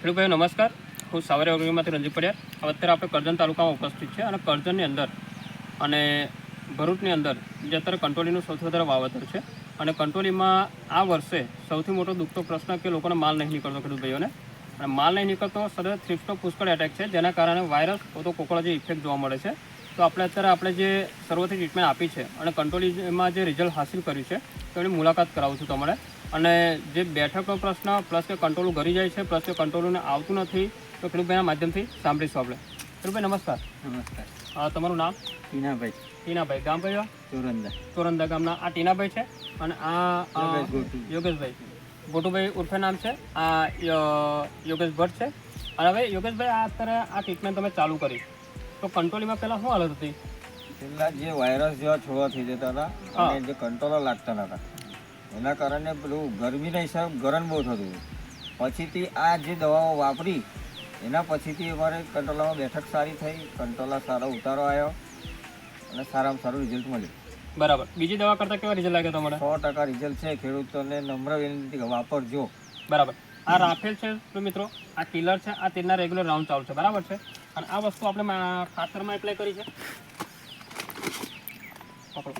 ખેડૂતભાઈઓ, નમસ્કાર. હું સાવરે વગેરેમાંથી રંજીત પડ્યા અત્યારે આપણે કરજણ તાલુકામાં ઉપસ્થિત છે અને કરજણની અંદર અને ભરૂચની અંદર, જે અત્યારે કંટ્રોલીનું સૌથી વધારે વાવેતર છે. અને કંટ્રોલીમાં આ વર્ષે સૌથી મોટો દુઃખતો પ્રશ્ન કે લોકોને માલ નહીં નીકળતો ખેડૂત ભાઈઓને અને માલ નહીં નીકળતો સતત થ્રિફ્ટનો પુષ્કળ એટેક છે. જેના કારણે વાયરસ તો કોકળા ઇફેક્ટ જોવા મળે છે. તો આપણે અત્યારે આપણે જે સર્વથી ટ્રીટમેન્ટ આપી છે અને કંટ્રોલીમાં જે રિઝલ્ટ હાસિલ કર્યું છે, તો એની મુલાકાત કરાવું છું તમારે. અને જે બેઠકનો પ્રશ્ન પ્લસ કે કંટ્રોલ ઘરી જાય છે પ્લસ કે કંટ્રોલને આવતું નથી તો ખેડૂતભાઈના માધ્યમથી સાંભળીશું આપણે ખેડૂતભાઈ નમસ્કાર. નમસ્કાર. તમારું નામ? ટીનાભાઈ. ટીનાભાઈ. ગામ ભાઈ ચોરંદા. ચોરંદા ગામના. આ ટીનાભાઈ છે? અને આ યોગેશભાઈ. ગોટુભાઈ ઉર્ફે નામ છે? આ યોગેશ ભટ્ટ છે? અને હવે યોગેશભાઈ આ અત્યારે આ ટ્રીટમેન્ટ તમે ચાલુ કરી. તો કંટ્રોલીમાં પહેલાં શું હાલત હતી? પહેલાં જે વાયરસ જેવા છોડવા થઈ જતા હતા અને જે કંટ્રોલર લાગતા નતા. એના કારણે પેલું ગરમીના હિસાબે ગરમ બહુ થતું પછીથી આ જે દવાઓ વાપરી એના પછીથી અમારે કંટ્રોલામાં બેઠક સારી થઈ કંટ્રોલા સારો ઉતારો આવ્યો અને સારામાં સારું રિઝલ્ટ મળ્યું. બરાબર. બીજી દવા કરતાં કેવા રિઝલ્ટ લાગે તમારે? સો ટકા રિઝલ્ટ છે ખેડૂતોને નમ્ર વિનંતી વાપરજો. બરાબર. આ રાફેલ છે તો મિત્રો આ કિલર છે આ તેના રેગ્યુલર રાઉન્ડ ચાલુ છે. બરાબર છે? અને આ વસ્તુ આપણે ખાતરમાં એપ્લાય કરી છે. પકડો.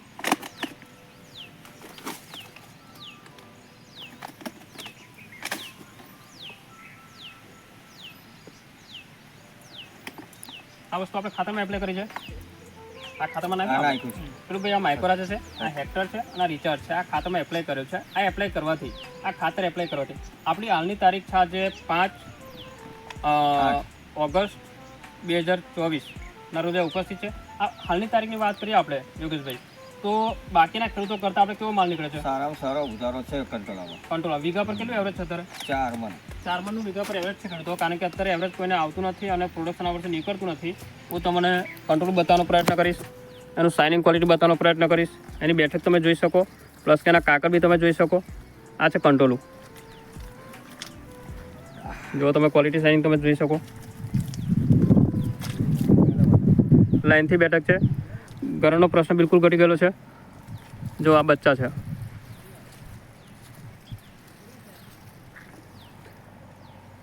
આ વસ્તુ આપણે ખાતામાં એપ્લાય કરી છે. આ ખાતામાં નાખ્યું પેલું ભાઈ આ માઇક્રોરાજ છે આ હેક્ટર છે અને રિચાર્જ છે. આ ખાતામાં એપ્લાય કર્યો છે. આ એપ્લાય કરવાથી આ ખાતર એપ્લાય કરવાથી. આપણી હાલની તારીખ છે આજે પાંચ ઓગસ્ટ બે હજાર ચોવીસના રોજે ઉપસ્થિત છે. આ હાલની તારીખની વાત કરીએ આપણે યોગેશભાઈ. તો બાકીના ખેડૂતો કરતા આપણે કેવો માલ નીકળે છે? સારામાં સારો ઉધારો છે કંટ્રોલમાં કંટ્રોલ વીઘા પર કેટલું એવરેજ છે અત્યારે? ચાર મન ચાર મણનું વીઘા પર એવરેજ છે ખેડૂતો. કારણ કે અત્યારે એવરેજ કોઈને આવતું નથી અને પ્રોડક્શન આ વર્ષે નીકળતું નથી. હું તમને કંટ્રોલ બતાવવાનો પ્રયત્ન કરીશ. એનું સાઇનિંગ ક્વોલિટી બતાવવાનો પ્રયત્ન કરીશ. એની બેઠક તમે જોઈ શકો. પ્લસ કે એના કાકર બી તમે જોઈ શકો. આ છે કંટ્રોલું જો તમે ક્વોલિટી સાઇનિંગ તમે જોઈ શકો. લાઇનથી બેઠક છે. ઘરનો પ્રશ્ન બિલકુલ ઘટી ગયેલો છે. જો આ બચ્ચા છે.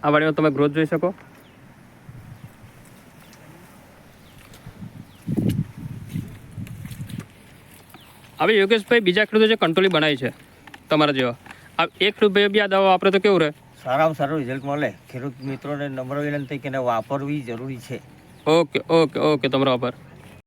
આ વાડીમાં તમે ગ્રોથ જોઈ શકો. હવે યોગેશભાઈ બીજા ખેડૂતો જે કંટ્રોલી બનાવી છે તમારા જેવા. આ એક ખેડૂતભાઈ બી આ દવા વાપરે તો કેવું રહે? સારામાં સારું રિઝલ્ટ મળે. ખેડૂત મિત્રોને નમ્ર વિનંતી કે વાપરવી જરૂરી છે. ઓકે ઓકે ઓકે તમારો આભાર.